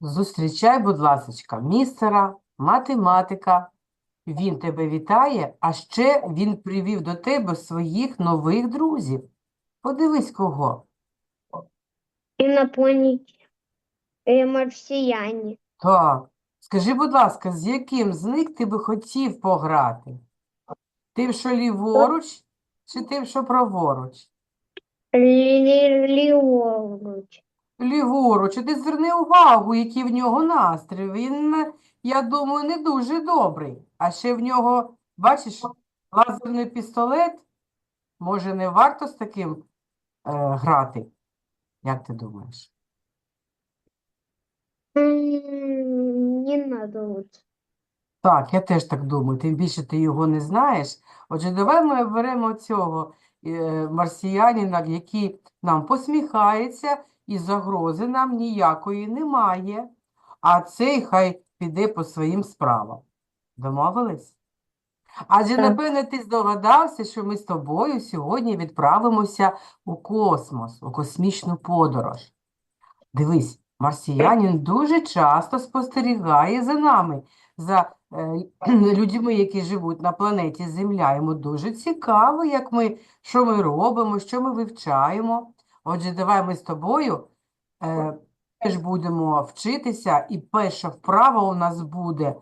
Зустрічай, будь ласочка, містера математика. Він тебе вітає, а ще він привів до тебе своїх нових друзів. Подивись кого. Инопланетяне. Э, марсиане. Так, скажи, будь ласка, з яким з них ти би хотів пограти? Тим, що ліворуч, чи тим, що праворуч? Леонид. Ліворуч, і ти зверни увагу, який в нього настрій. Він, я думаю, не дуже добрий. А ще в нього, бачиш, лазерний пістолет. Може, не варто з таким е, грати? Як ти думаєш? Не лучше. Так, я теж так думаю. Тим більше ти його не знаєш. Отже, давай ми беремо цього е, марсіянина, який нам посміхається, і загрози нам ніякої немає. А цей хай піде по своїм справам. Домовились? Адже, Так. напевне, ти здогадався, що ми з тобою сьогодні відправимося у космос, у космічну подорож. Дивись, марсіянин дуже часто спостерігає за нами, за е, людьми, які живуть на планеті Земля. Йому дуже цікаво, як ми, що ми робимо, що ми вивчаємо. Отже, давай ми з тобою е, теж будемо вчитися, і перша вправа у нас буде,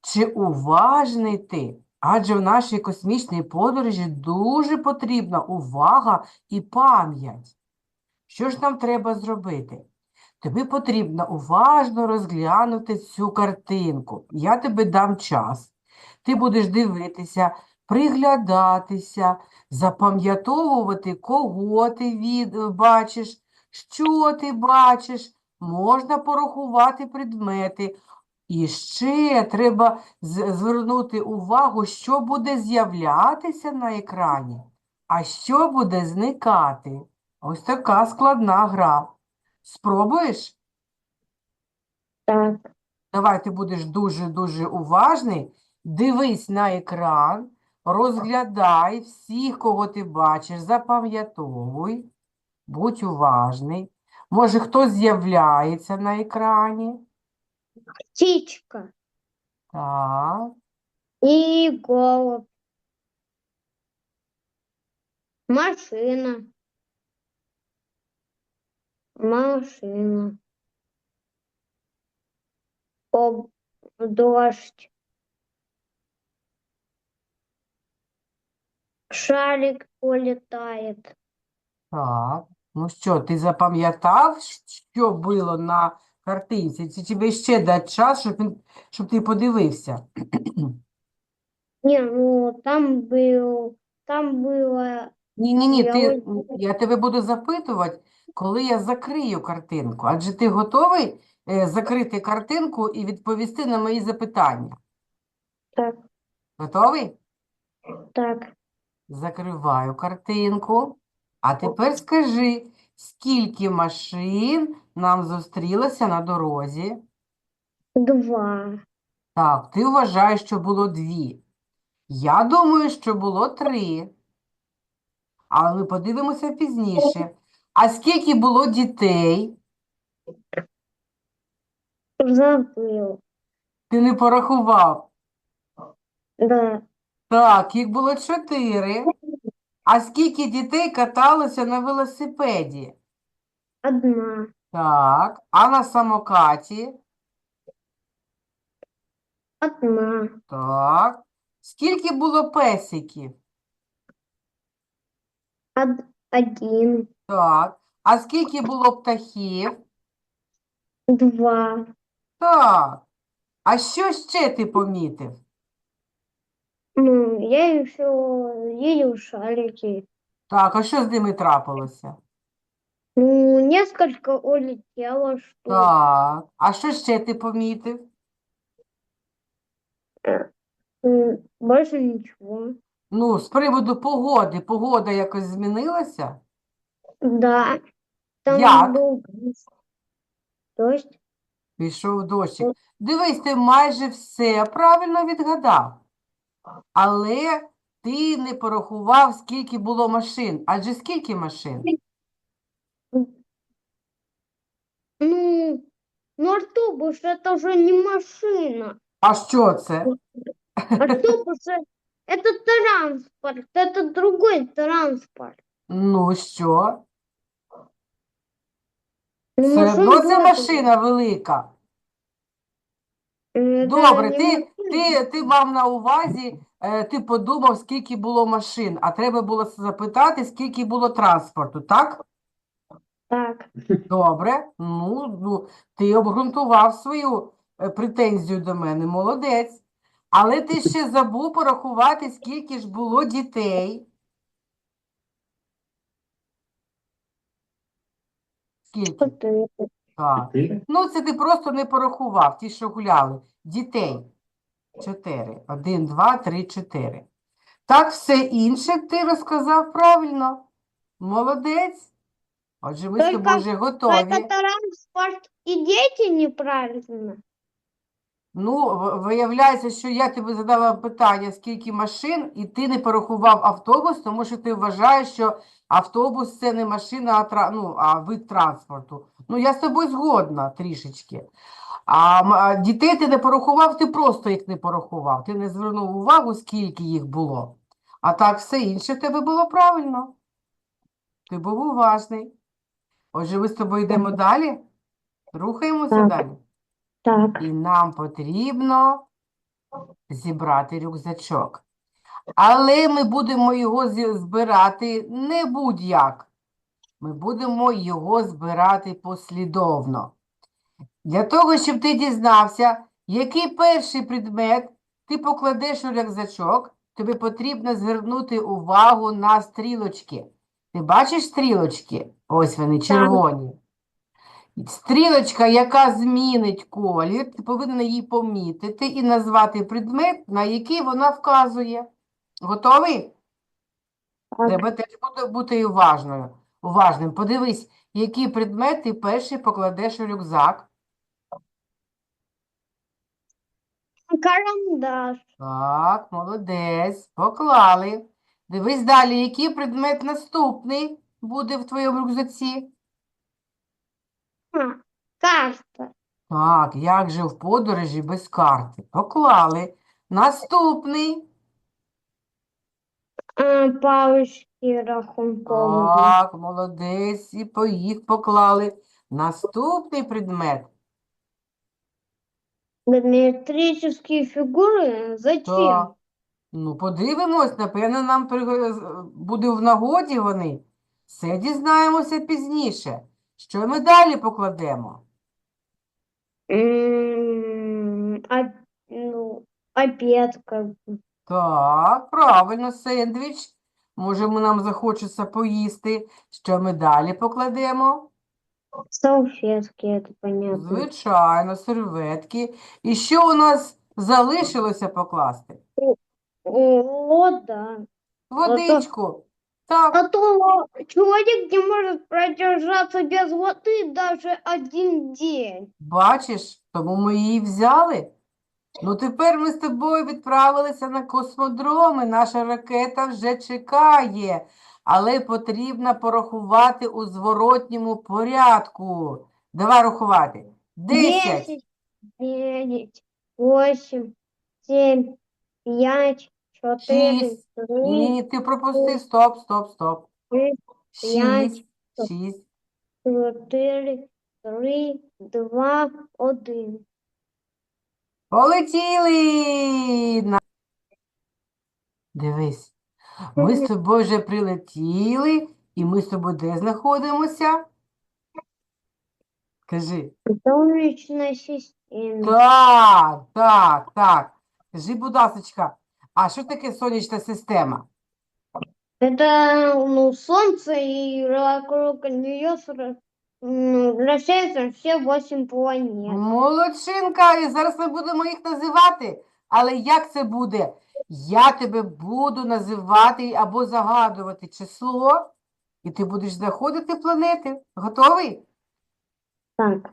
чи уважний ти? Адже в нашій космічній подорожі дуже потрібна увага і пам'ять. Що ж нам треба зробити? Тобі потрібно уважно розглянути цю картинку. Я тобі дам час. Ти будеш дивитися, приглядатися, запам'ятовувати, кого ти від... бачиш, що ти бачиш. Можна порахувати предмети. І ще треба звернути увагу, що буде з'являтися на екрані, а що буде зникати. Ось така складна гра. Спробуєш? Так. Давай ти будеш дуже-дуже уважний. Дивись на екран, розглядай всіх, кого ти бачиш, запам'ятовуй, будь уважний. Може, хтось з'являється на екрані? Птичка. Так, И голубь. Машина. Машина. Об... Дождь. Шарик улетает. так. Ну що, ти запам'ятав, що було на картинці? Чи тебе ще дати час, щоб, він- щоб ти подивився? Не, ну там был, там было Ні, ні, ні, Я ти, я тебе буду запитувати, коли я закрию картинку. Адже ти готовий е, закрити картинку і відповісти на мої запитання? так, Готовий? так. Закриваю картинку. А тепер скажи, скільки машин нам зустрілося на дорозі? Два. Так, ти вважаєш, що було дві. Я думаю, що було три. Але ми подивимося пізніше. А скільки було дітей? Забыл. Ти не порахував. Да. Так, їх було чотири. А скільки дітей каталося на велосипеді? Одна. Так, а на самокаті? Одна. Так. Скільки було песиків? Од... Один. Так. А скільки було птахів? Два. Так. А що ще ти помітив? Ну, я еще видел шарики. Так, а що з ними трапилося? Ну, несколько улетело, что Так. А що ще ти помітив? м, больше ничего. Ну, з приводу погоди. Погода якось змінилася? Да, там Як? был дождь. Дождь. Пішов дощик. Дивись, ти майже все правильно відгадав Але ти не порахував, скільки було машин. Адже скільки машин? Ну, Ну, автобус это же не машина. А що це? Автобус э, это транспорт, это другой транспорт. Ну що? Ну, Все машина одно це тоже. машина велика. Э, это Добре, не ти, машина. ти, ти мав на увазі, е, ти подумав, скільки було машин, а треба було запитати, скільки було транспорту, так? Так, Добре, ну, ну ти обґрунтував свою е, претензію до мене, молодець. Але ти ще забув порахувати, скільки ж було дітей. Скільки? Так. Ну, це ти просто не порахував, ті, що гуляли. Дітей. Чотири. Один, два, три, чотири. Так, все інше ти розказав правильно. Молодець. Отже, ми з тобою вже готові. Только транспорт и дети неправильно. Ну, виявляється, що я тобі задала питання, скільки машин, і ти не порахував автобус, тому що ти вважаєш, що автобус це не машина, а, ну, а вид транспорту. Ну, я з тобою згодна трішечки. А дітей ти не порахував, ти просто їх не порахував. Ти не звернув увагу, скільки їх було. А так все інше в тебе було правильно. Ти був уважний. Отже, ми з тобою йдемо далі. Рухаємося Так. далі. Так, І нам потрібно зібрати рюкзачок. Але ми будемо його збирати не будь-як. Ми будемо його збирати послідовно. Для того, щоб ти дізнався, який перший предмет ти покладеш у рюкзачок, тобі потрібно звернути увагу на стрілочки. Ти бачиш стрілочки? Ось вони, червоні. Стрілочка, яка змінить колір, ти повинен її помітити і назвати предмет, на який вона вказує. Готовий? Треба теж бути, уважною, уважним. Подивись, який предмет ти перший покладеш у рюкзак. Карандаш, Так, молодець, поклали. Дивись далі, який предмет наступний буде в твоєму рюкзаці. карта, Так, як же в подорожі без карти? Поклали. Наступний. а, палочки рахункові, Так, молодець, і по їх поклали. Наступний предмет. Геометрические фигуры, зачем? Так. Ну, подивимось, напевно, нам при- буде в нагоді вони. Все дізнаємося пізніше. Що ми далі покладемо? М, а, ну, как бы. Так, правильно, сендвіч. Може, ми- нам захочеться поїсти. Що ми далі покладемо? Салфетки, это понятно. Звичайно, серветки. І що у нас залишилося покласти? О, да. Водичку. Так, А то человек не может продержаться без воды даже один день. бачиш, тому ми її взяли. Ну, тепер ми з тобою відправилися на космодроми. Наша ракета вже чекає, але потрібно порахувати у зворотньому порядку. Давай рахувати. Десять. Десять, девять, восемь, семь, пять, четыре, Шість. три, Ні, ти пропустив. Стоп, стоп, стоп. Шість, п'ять, Шість. Шість. четыре, три, два, один. Полетіли! На- Дивись, ми з тобою вже прилетіли, і ми з тобою де знаходимося? Кажи. Солнечная система. Так, так, так. Скажи, будь ласочка, а що таке сонячна система? Это, ну, Солнце и вокруг нее вращаются все восемь планет. Молодчинка, і зараз ми будемо їх називати. Але як це буде? Я тебе буду називати або загадувати число, і ти будеш знаходити планети. Готовий? Так,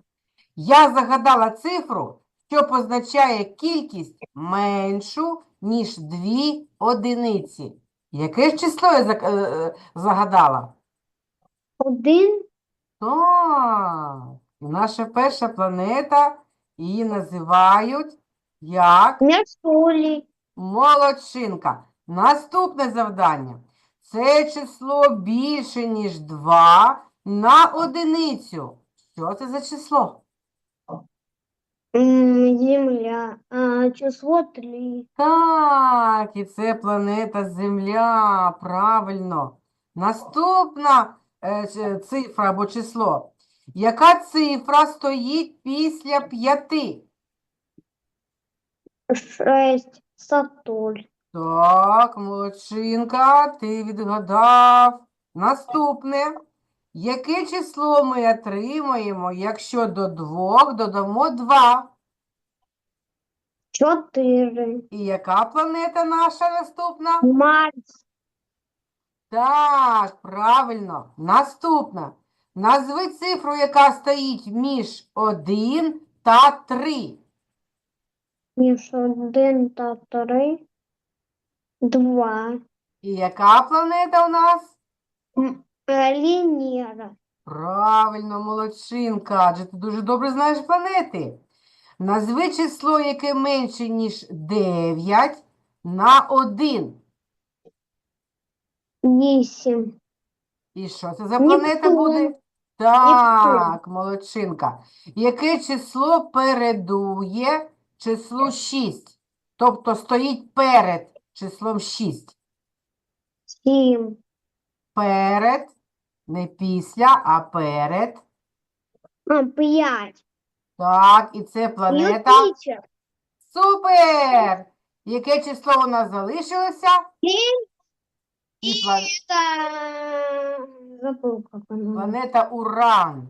Я загадала цифру, що позначає кількість меншу, ніж дві одиниці. Яке ж число я е, е, загадала? один, Так, Наша перша планета, її називають як Меркурий. Молодчинка. Наступне завдання. Це число більше, ніж 2 на одиницю. Що це за число? Земля. А, число три. Так, і це планета Земля, правильно. Наступна е, цифра або число. Яка цифра стоїть після п'яти? Шесть. Сатурн. Так, молодчинка, ти відгадав. Наступне. Яке число ми отримаємо, якщо до двох додамо два? Четыре. І яка планета наша наступна? Марс. Так, правильно. Наступна. Назви цифру, яка стоїть між 1 та 3. Між один та три. Два. І яка планета у нас? Е, Правильно, молодчинка, адже ти дуже добре знаєш планети. Назви число, яке менше, ніж 9 на 1. Вісім. І що це за планета Нептун. буде? Так, молодчинка. Яке число передує числу 6? Тобто стоїть перед числом 6. Сім. Перед, не після, а перед. А, п'ять. Так, і це планета. Юпітер. Супер! Яке число у нас залишилося? Сім. І план- Забув, як вона. планета Уран.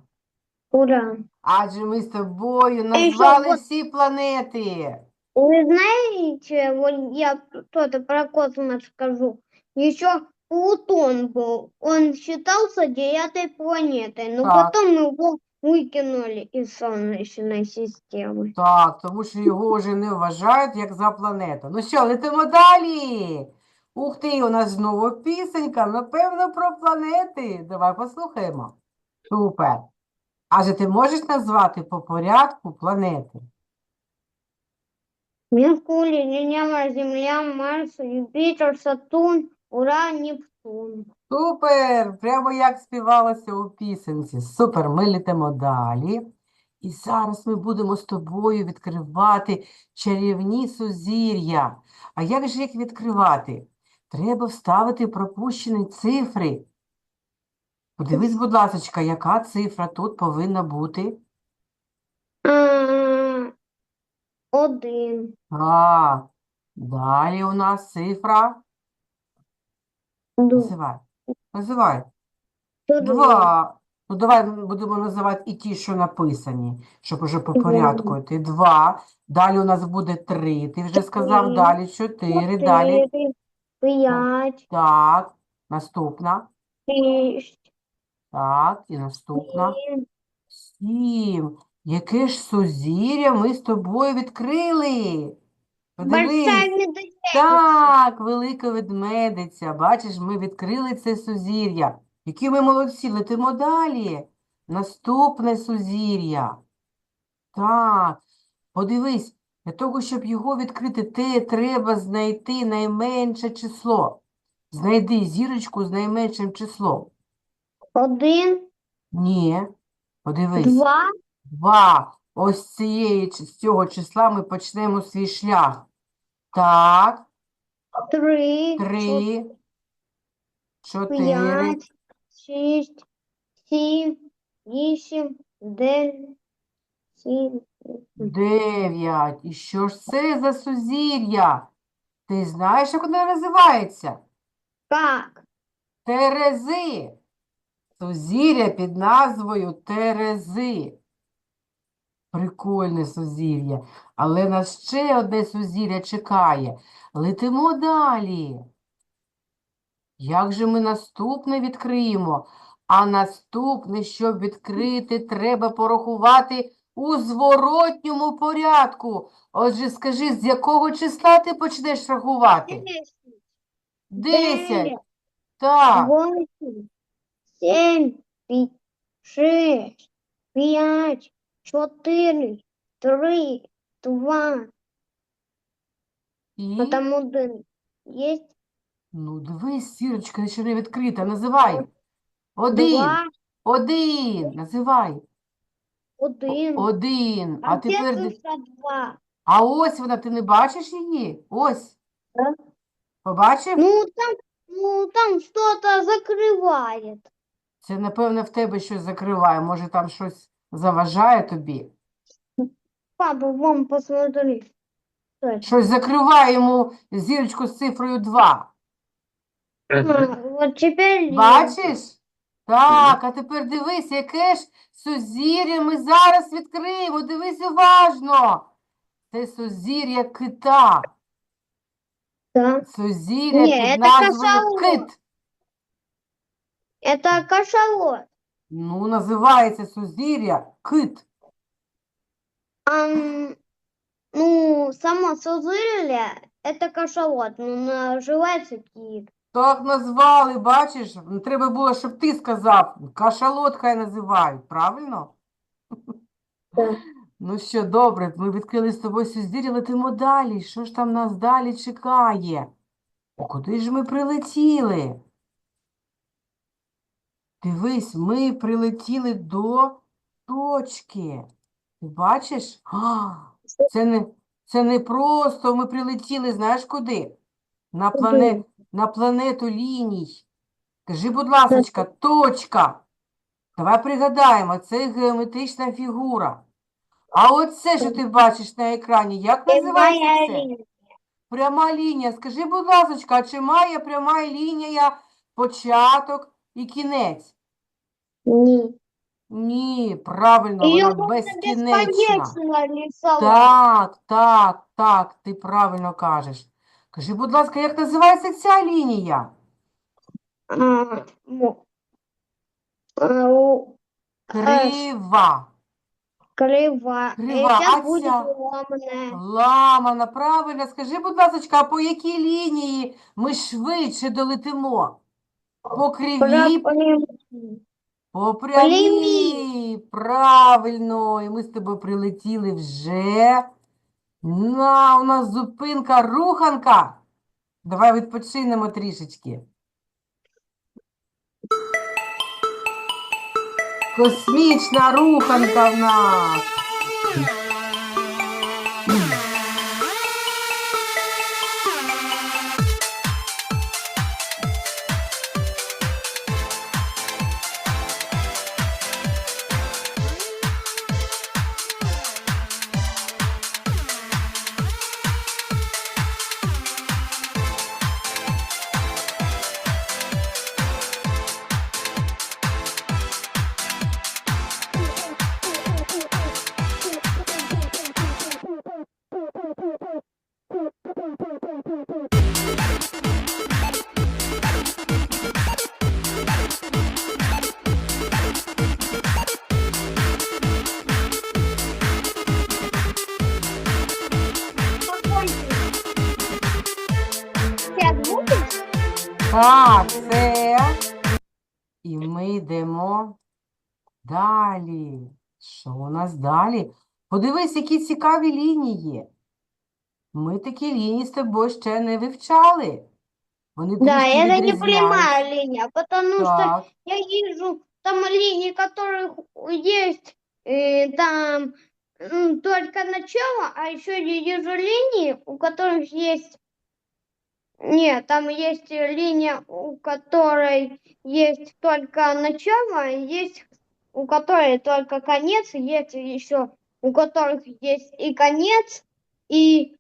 Уран. Адже ми з тобою ще назвали от- всі планети. Вы знаете, вот я что-то про космос скажу. Еще Плутон был. Он считался девятой планетой, но Так. потом его выкинули из Солнечной системы. Так, тому що його вже не вважають як за планету. Ну що, летимо далі. Ух ти, у нас знову пісенька, напевно, про планети. Давай послухаємо. Супер. Адже ти можеш назвати по порядку планети? Меркурий, Венера, Земля, Марс, Юпитер, Сатурн, Уран, Нептун. Супер! Прямо як співалося у пісенці. Супер, ми летимо далі. І зараз ми будемо з тобою відкривати чарівні сузір'я. А як же їх відкривати? Треба вставити пропущені цифри. Подивись, будь ласочка, яка цифра тут повинна бути? А, Один. Так. Далі у нас цифра. Ду- Називай. Називай. Два. Два. Ну, давай будемо називати і ті, що написані, щоб уже по порядку йти. Два. Далі у нас буде три. Ти вже сказав. Далі чотири. Далі. Пять, Так. Наступна. Так. І наступна. Сім. Яке ж сузір'я ми з тобою відкрили? Подивись. Так, велика ведмедиця. Бачиш, ми відкрили це сузір'я. Які ми молодці, летимо далі. Наступне сузір'я. Так, подивись, для того, щоб його відкрити, те треба знайти найменше число. Знайди зірочку з найменшим числом. Один, Ні, подивись. два, Два. Ось з цієї, з цього числа ми почнемо свій шлях. Так, три, три, чотири. п'ять, шість, сім, вісім, дев'ять, сім. Дев'ять. І що ж це за сузір'я? Ти знаєш, як воно називається? Как? Терези. Сузір'я під назвою Терези. Прикольне сузір'я. Але нас ще одне сузір'я чекає. Летимо далі. Як же ми наступне відкриємо? А наступне, щоб відкрити, треба порахувати у зворотньому порядку. Отже, скажи, з якого числа ти почнеш рахувати? Десять. Так. восемь, семь, шесть, пять, четыре, три, два. І, Потом один есть ну, дивись, сірочка ще не відкрита, називай. Один, два, один, називай. один. Один, а А тепер, цифра два? а ось вона, ти не бачиш її? Ось. Да. Побачив? Ну там, ну там что-то закрывает. Це, напевно, в тебе щось закриває, може там щось заважає тобі. Папа, вон посмотри. Щось закриває йому зірочку з цифрою 2. А, вот теперь. Бачиш? Так, а тепер дивись, яке ж сузір'я ми зараз відкриємо. Дивись уважно. Це сузір'я кита. Да. Сузір'я Ні, під це назвою кашалот. кит. Это кашалот. Ну, називається сузір'я кит. Ам, ну, само сузырье это кашалот, но называется кит. Так назвали, бачиш? Ну, Треба було, щоб ти сказав. Кашалот хай називають, правильно? Да. Ну що, добре, ми відкрили з тобою сузір'я, летимо далі. Що ж там нас далі чекає? О, куди ж ми прилетіли? Дивись, ми прилетіли до точки. Ти бачиш? А, це не, це не просто ми прилетіли, знаєш куди? На, плане, на планету ліній. Скажи, будь ласочка, точка. Давай пригадаємо, це геометрична фігура. А оце, що ти бачиш на екрані, як називається Прямая це? Пряма лінія. Скажи, будь ласочка, а чи має пряма лінія початок і кінець? Не. Ні, правильно, вона безкінечна. Так, так, так, ти правильно кажеш. Кажи, будь ласка, як називається ця лінія? А, мо- а, у- Крива. Крива. Крива, а будет ця? Ламана, правильно. Скажи, будь ласочка, а по якій лінії ми швидше долетимо? По кривій, по прямій. прямій. Правильно. І ми з тобою прилетіли вже. На, у нас зупинка, руханка. Давай відпочинемо трішечки. Космічна руханка в нас. нас далі? Подивись, які цікаві лінії. Ми такі лінії з тобою ще не вивчали. Вони Да, трішки это не відрізняються. прямая линия, потому что Так, я вижу там линии, которых есть э, там м, только начало, а еще я вижу линии, у которых есть... Нет, там есть линия, у которой есть только начало, есть у которой только конец, есть еще у которых есть и конец, и...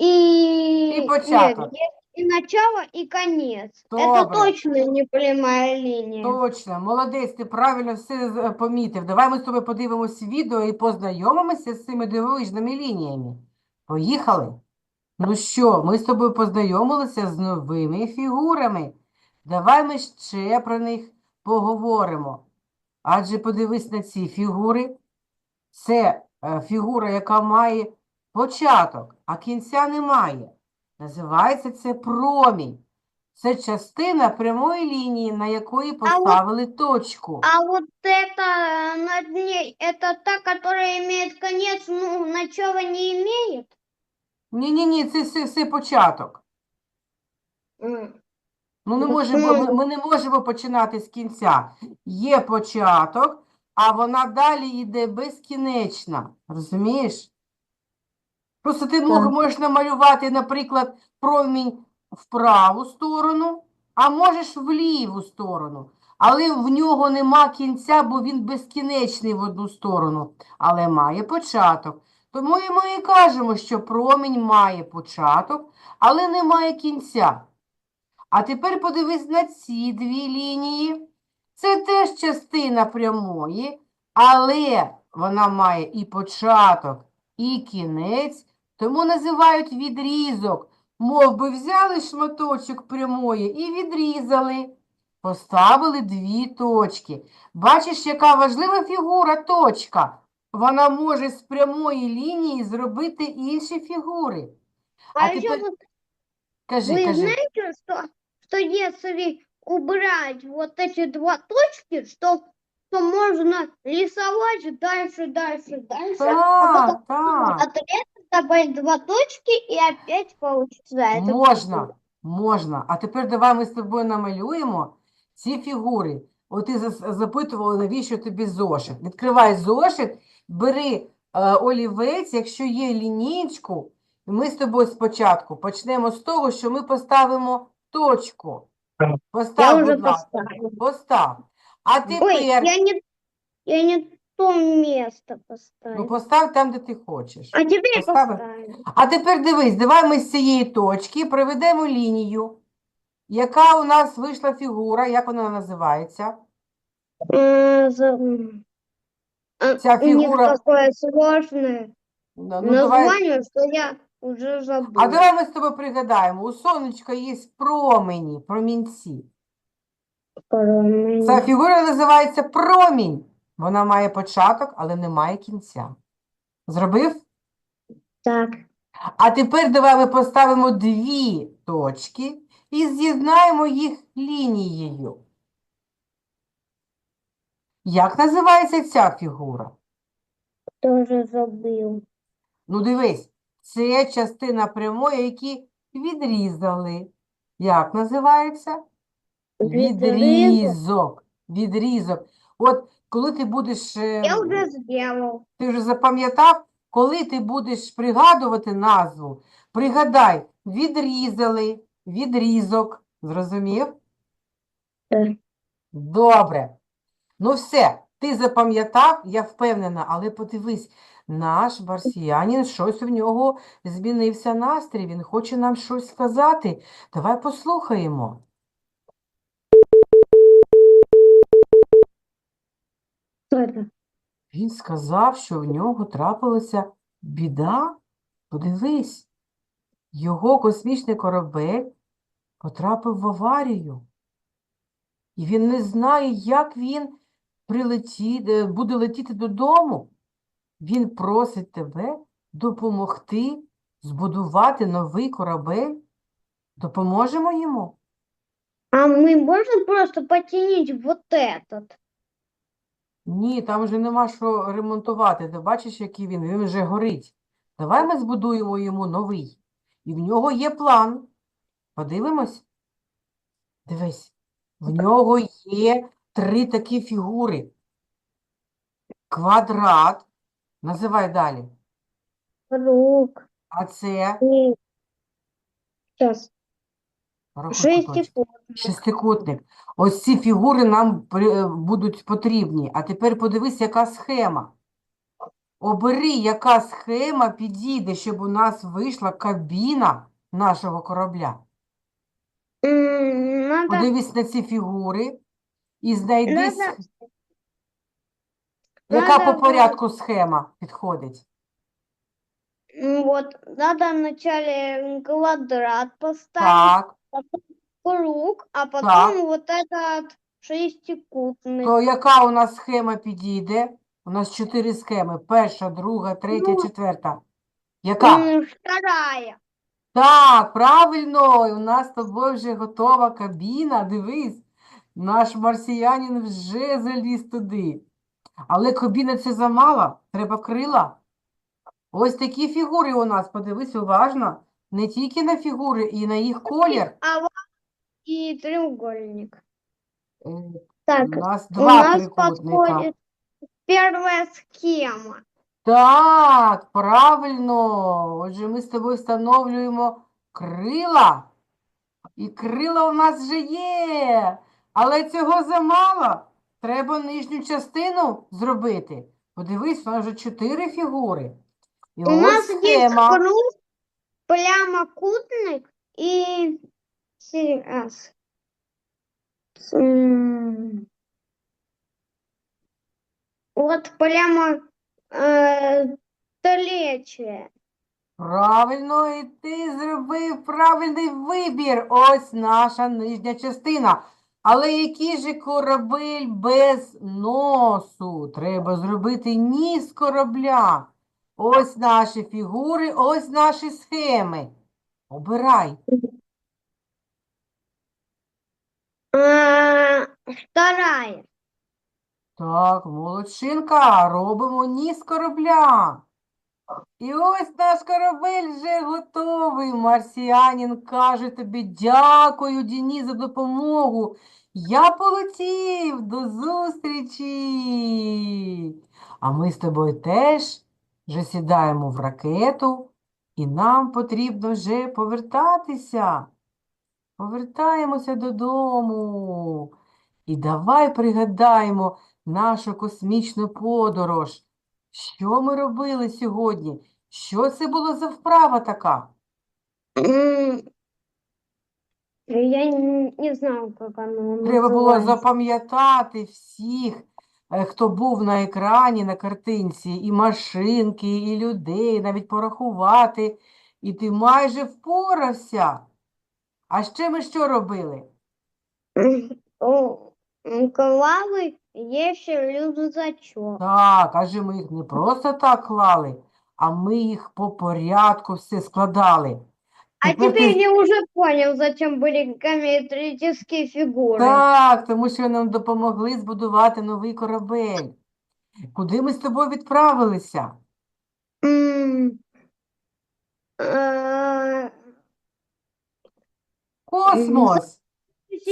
И, И нет, есть и начало, и конец. Это Добре. точно не прямая линия. точно. Молодець, ти правильно все з- помітив. Давай ми з тобою подивимось відео і познайомимося з цими дивовижними лініями. Поїхали. Ну що, ми з тобою познайомилися з новими фігурами. Давай ми ще про них поговоримо. Адже подивись на ці фігури. Це е, фігура, яка має початок, а кінця немає. Називається це промінь. Це частина прямої лінії, на якої вот- поставили точку. А вот это э, над ней, это та, которая имеет конец, ну, начала не имеет? Ні-ні-ні, це все, все початок. М. Ну, не Ну, можемо, ми, ми не можемо починати з кінця. Є початок, а вона далі йде безкінечна. Розумієш? Просто ти мог- можеш намалювати, наприклад, промінь в праву сторону, а можеш в ліву сторону. Але в нього нема кінця, бо він безкінечний в одну сторону, але має початок. Тому і ми і кажемо, що промінь має початок, але не має кінця. А тепер подивись на ці дві лінії. Це теж частина прямої, але вона має і початок, і кінець, тому називають відрізок. Мов би взяли шматочок прямої і відрізали. Поставили дві точки. Бачиш, яка важлива фігура точка. Вона може з прямої лінії зробити інші фігури. А, А вот Кажи, кажи. знаете, что, что если убрать вот эти два точки, что, то можно рисовать дальше, дальше, дальше, а потом так. отрезать, добавить два точки и опять получится Можна, можна. А тепер давай ми з тобою намалюємо ці фігури. От ти зас- запитувала, навіщо тобі зошит. Відкривай зошит, бери е, олівець, якщо є лінійку, ми з тобою спочатку почнемо з того, що ми поставимо точку. Я Постав, уже будь ласка, поставила. постав. А Ой, тепер, я не, я не то место ну поставила. постав там, де ти хочеш. А теперь поставила? А тепер дивись, давай ми з цієї точки проведемо лінію. Яка у нас вийшла фігура, як вона називається? Э, за-. А, Ця У них фігура- такое сложное Ну, ну, давай, название, что я уже забыла. а давай ми з тобою пригадаємо. У сонечка є промені, промінці. Промень. Ця фігура називається промінь. Вона має початок, але не має кінця. Зробив? Так, А тепер давай ми поставимо дві точки і з'єднаємо їх лінією. Як називається ця фігура? тоже забыл. Ну, дивись, це частина прямої, які відрізали. Як називається? Відрізок. Відрізок. От коли ти будеш, е, Я уже сделал. ти вже запам'ятав, коли ти будеш пригадувати назву, пригадай, відрізали, відрізок. Зрозумів? Так. Добре. Ну все, ти запам'ятав, я впевнена, але подивись, наш марсіянин, щось в нього змінився настрій, він хоче нам щось сказати. Давай послухаємо. Він сказав, що в нього трапилася біда. Подивись, його космічний корабель потрапив в аварію. І він не знає, як він прилетіти, е, буде летіти додому. Він просить тебе допомогти збудувати новий корабель. Допоможемо йому? А мы можем просто потянуть вот этот? Ні, там вже нема що ремонтувати. Ти бачиш, який він? Він вже горить. Давай ми збудуємо йому новий. І в нього є план. Подивимось. Дивись, в нього є три такі фігури. Квадрат. Називай далі. Круг. А це И... Сейчас. рахуй. Шестикутник. Ось ці фігури нам е, будуть потрібні. А тепер подивись, яка схема. Обери, яка схема підійде, щоб у нас вийшла кабіна нашого корабля. Надо, Подивись на ці фігури і знайди, Надо- яка надо по порядку схема підходить. м, вот, надо вначале квадрат поставить, Так, круг, а потом вот этот шестикутный. то яка у нас схема підійде? У нас чотири схеми. Перша, друга, третя, Ну, четверта. Яка? М, Вторая. Так, правильно, у нас з тобою вже готова кабіна. Дивись, наш марсіянин вже заліз туди. Але кабіна це замало, треба крила. Ось такі фігури у нас, подивись уважно. Не тільки на фігури, і на їх колір. А вот и треугольник. Е, Так, У нас у два нас трикутника. подходит первая схема. Так, правильно. Отже, ми з тобою встановлюємо крила. І крила у нас вже є. Але цього замало. Треба нижню частину зробити. Подивись, у нас вже чотири фігури. І У ось нас схема. круг, прямокутник и сейчас. М, Вот прямо э, тречие. Правильно, і ти зробив правильний вибір. Ось наша нижня частина. Але який же корабель без носу? Треба зробити ніс корабля. Ось наші фігури, ось наші схеми. Обирай. Вторая. Так, молодчинка, робимо ніс корабля. І ось наш корабель вже готовий. Марсіанін каже тобі дякую, Діні, за допомогу. Я полетів. До зустрічі. А ми з тобою теж вже сідаємо в ракету, і нам потрібно вже повертатися. Повертаємося додому. І давай пригадаємо нашу космічну подорож. Що ми робили сьогодні? Що це було за вправа така? Я не, не знаю, как оно Треба було запам'ятати всіх, е, хто був на екрані, на картинці, і машинки, і людей, навіть порахувати. І ти майже впорався. А ще ми що робили? У м, клавы есть рюкзачок. Так, адже ми їх не просто так клали, а ми їх по порядку все складали. А Тепер ти теперь я уже понял, зачем были геометрические фигуры. Так, тому що нам допомогли збудувати новий корабель. Куди ми з тобою відправилися? М, э, Космос, система.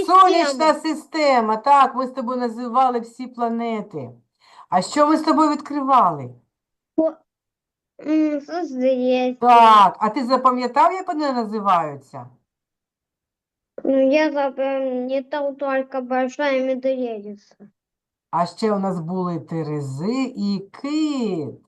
сонячна система. Так, ми з тобою називали всі планети. А що ми з тобою відкривали? Так, а ти запам'ятав, як вони називаються? Ну, я запомнил только большая медведица. А ще у нас були Терези і Кит.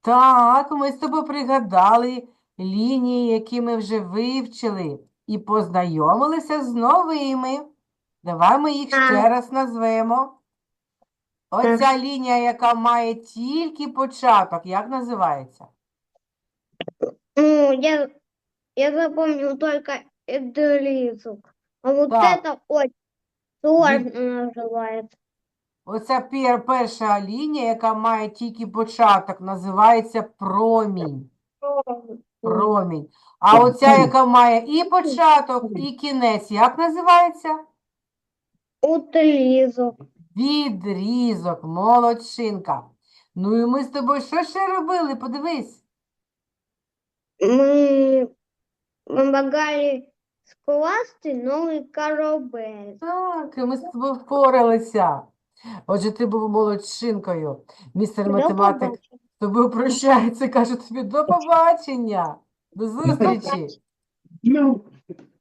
Так, ми з тобою пригадали лінії, які ми вже вивчили, і познайомилися з новими. Давай ми їх ще Так. раз назвемо. Оця лінія, яка має тільки початок, як називається? Ну, я, я запомнил только Эдризок. А вот Так. это очень сложно называется. Оця пер- перша лінія, яка має тільки початок, називається промінь. Промінь. А оця, яка має і початок, і кінець, як називається? Утризок. Відрізок, молодчинка. Ну і ми з тобою що ще робили? Подивись. Мы помогали скласти новый корабель. Так, і ми з тобою впоралися. Отже, ти був молодчинкою. Містер математик з тобою прощається, каже тобі до побачення, до зустрічі.